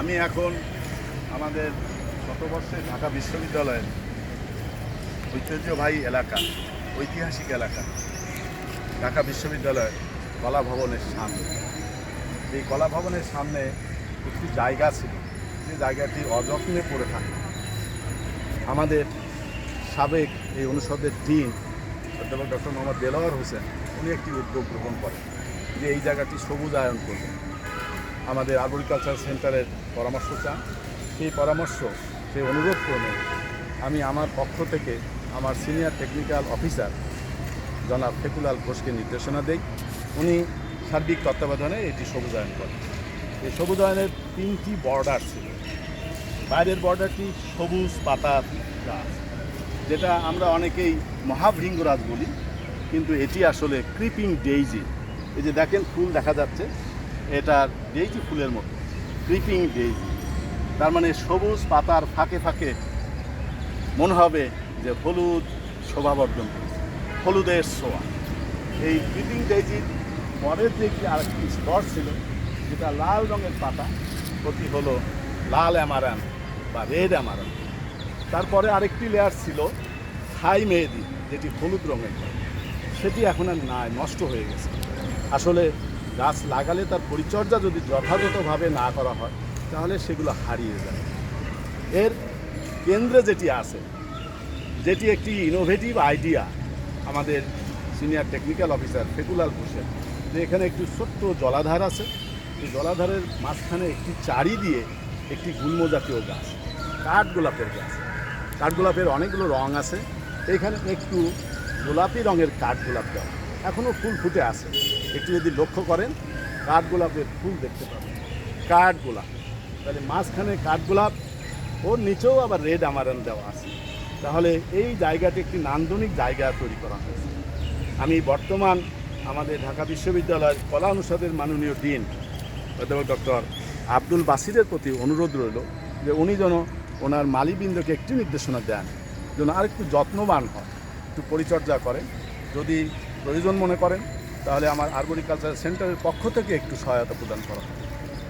আমি এখন আমাদের শতবর্ষে ঢাকা বিশ্ববিদ্যালয়ের ঐতিহ্যবাহী এলাকা, ঐতিহাসিক এলাকা, ঢাকা বিশ্ববিদ্যালয়ের কলা ভবনের সামনে। এই কলা ভবনের সামনে একটি জায়গা ছিল। যে জায়গাটি অযত্নে পড়ে থাকে। আমাদের সাবেক এই অনুষদের ডিন অধ্যাপক ডক্টর মোহাম্মদ দেলোয়ার হোসেন, উনি একটি উদ্যোগ গ্রহণ করেন যে এই জায়গাটি সবুজায়ন করবেন আমাদের আগ্রিকালচার সেন্টারের পরামর্শ চান। সেই পরামর্শ, সেই অনুরোধ ক্রমে আমি আমার পক্ষ থেকে আমার সিনিয়র টেকনিক্যাল অফিসার জনাব ফেকুলাল ঘোষকে নির্দেশনা দেই। উনি সার্বিক তত্ত্বাবধানে এটি সবুজায়ন করেন। এই সবুজায়নের তিনটি বর্ডার ছিল। বাইরের বর্ডারটি সবুজ পাতার গাছ, যেটা আমরা অনেকেই মহাভৃঙ্গরাজ বলি, কিন্তু এটি আসলে ক্রিপিং ডেইজি এই যে দেখেন, ফুল দেখা যাচ্ছে। এটা ডেইজি ফুলের মতো, ক্রিপিং ডেইজি। তার মানে সবুজ পাতার ফাঁকে ফাঁকে মনে হবে যে হলুদ শোভাবর্ধন হলুদের ছোঁয়া। এই ক্রিপিং ডেইজির পরের যে কি আরেকটি স্তর ছিল, যেটা লাল রঙের পাতা প্রতি হলো লাল অ্যামারান বা রেড অ্যামারান। তারপরে আরেকটি লেয়ার ছিল থাই মেহেদি, যেটি হলুদ রঙের। সেটি এখন আর নাই, নষ্ট হয়ে গেছে। আসলে গাছ লাগালে তার পরিচর্যা যদি যথাযথভাবে না করা হয়, তাহলে সেগুলো হারিয়ে যায়। এর কেন্দ্রে যেটি আছে, যেটি একটি ইনোভেটিভ আইডিয়া আমাদের সিনিয়র টেকনিক্যাল অফিসার ফেকুলাল ঘোষের যে এখানে একটি ছোট্ট জলাধার আছে। এই জলাধারের মাঝখানে একটি চারি দিয়ে একটি গুল্ম জাতীয় গাছ কাঠ গোলাপের গাছ। কাঠ গোলাপের অনেকগুলো রং আছে। এখানে একটু গোলাপি রঙের কাঠ গোলাপ দেওয়া এখনও ফুল ফুটে আছে। একটু যদি লক্ষ্য করেন কাঠ গোলাপের ফুল দেখতে পাবেন। কাঠ গোলাপ তাহলে মাঝখানে কাঠ গোলাপ ওর নিচেও আবার রেড আমারান দেওয়া আছে। তাহলে এই জায়গাটি একটি নান্দনিক জায়গা তৈরি করা হয়েছে। আমি বর্তমান আমাদের ঢাকা বিশ্ববিদ্যালয়ের কলা অনুষদের মাননীয় ডিন, অধ্যাপক ডক্টর আব্দুল বাসিরের প্রতি অনুরোধ রইল যে উনি যেন ওনার মালিবৃন্দকে একটি নির্দেশনা দেন, যেন আরেকটু যত্নবান হয় একটু পরিচর্যা করেন। যদি প্রয়োজন মনে করেন, তাহলে আমার আরবরিকালচার সেন্টারের পক্ষ থেকে একটু সহায়তা প্রদান করা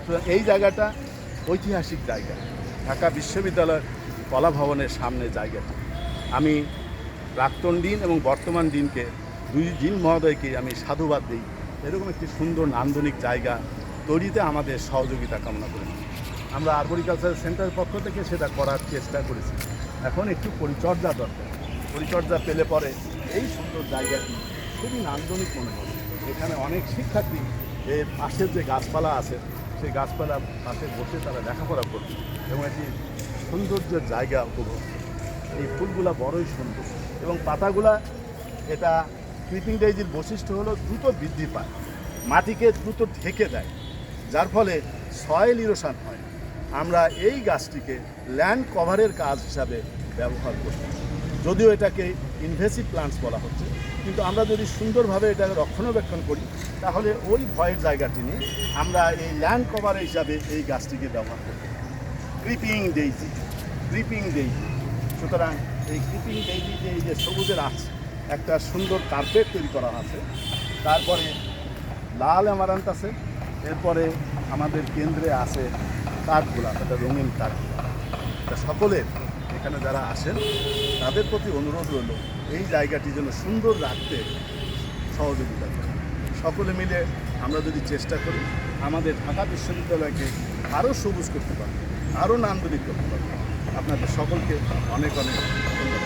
সুতরাং এই জায়গাটা ঐতিহাসিক জায়গা। ঢাকা বিশ্ববিদ্যালয়ের কলা ভবনের সামনে জায়গাটি। আমি প্রাক্তন দিন এবং বর্তমান দিনকে দুই দিন মহোদয়কে আমি সাধুবাদ দিই। এরকম একটি সুন্দর নান্দনিক জায়গা তৈরিতে আমাদের সহযোগিতা কামনা করি। আমরা আরবরিকালচার সেন্টারের পক্ষ থেকে সেটা করার চেষ্টা করেছি। এখন একটু পরিচর্যা দরকার। পরিচর্যা পেলে পরে এই সুন্দর জায়গাটি খুবই নান্দনিক মনে হবে এখানে অনেক শিক্ষার্থী এর পাশের যে গাছপালা আছে, সেই গাছপালা পাশে বসে তারা লেখাপড়া করছে এবং একটি সৌন্দর্যের জায়গা উপভোগ এই ফুলগুলা বড়ই সুন্দর এবং পাতাগুলা এটা ক্রিপিং ডাইজির বৈশিষ্ট্য হলো দ্রুত বৃদ্ধি পায়, মাটিকে দ্রুত ঢেকে দেয়, যার ফলে সয়েল ইরোশন হয়। আমরা এই গাছটিকে ল্যান্ড কভারের কাজ হিসাবে ব্যবহার করি যদিও এটাকে ইনভেসিভ প্লান্টস বলা হচ্ছে, কিন্তু আমরা যদি সুন্দরভাবে এটাকে রক্ষণাবেক্ষণ করি, তাহলে ওই ভয়ের জায়গাটি নিয়ে আমরা এই ল্যান্ড কভার হিসাবে এই গাছটিকে ব্যবহার করি ক্রিপিং ডেইজি ক্রিপিং ডেইজি সুতরাং এই ক্রিপিং ডেইজি যে এই যে সবুজের আছে একটা সুন্দর কার্পেট তৈরি করা আছে। তারপরে লাল অ্যামারান্ট আছে, এরপরে আমাদের কেন্দ্রে আছে কাঠগুলা এটা রঙিন কাঠগুলা তা সকলের এখানে যারা আসেন, তাদের প্রতি অনুরোধ রইল, এই জায়গাটি যেন সুন্দর রাখতে সহযোগিতা করে। সকলে মিলে আমরা যদি চেষ্টা করি, আমাদের ঢাকা বিশ্ববিদ্যালয়কে আরও সবুজ করতে পারব, আরও নান্দনিক করতে পারব। আপনাদের সকলকে অনেক অনেক ধন্যবাদ।